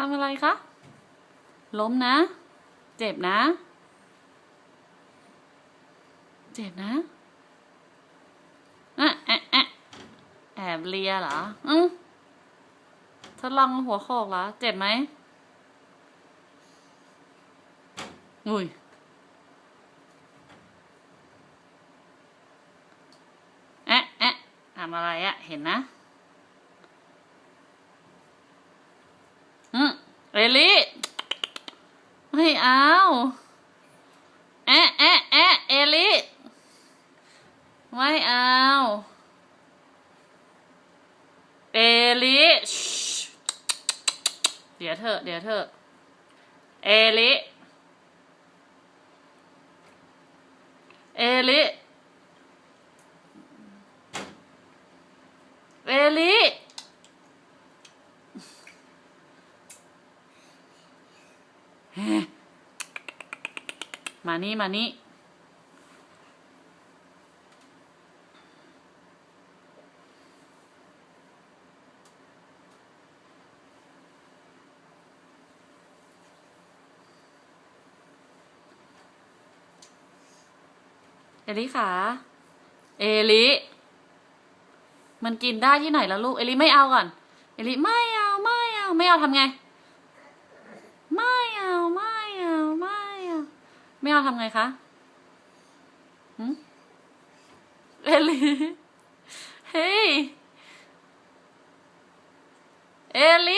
ทำอะไรคะ ล้มนะ เจ็บนะ เจ็บนะอะแอะแอะแอบเลียเหรอ อืมทดลองหัวโขกเหรอ เจ็บไหมอุ้ยแอะแอะทำอะไรอะเห็นนะ อืม เอลิไม่เอาแอะแอะแอะเอลิไม่เอาเอลิเดี๋ยวเถอเดี๋ยวเถอเอลิเอลิ เอลิ มานี่ มานี่ เอลิขา เอลิ มันกินได้ที่ไหนแล้วลูก เอลิไม่เอาก่อน เอลิไม่เอา ไม่เอา ไม่เอาทำไง ไม่เอา ไม่เอา ไม่เอา ไม่เอาทำไงคะหึเอลีเฮ้ยเอลี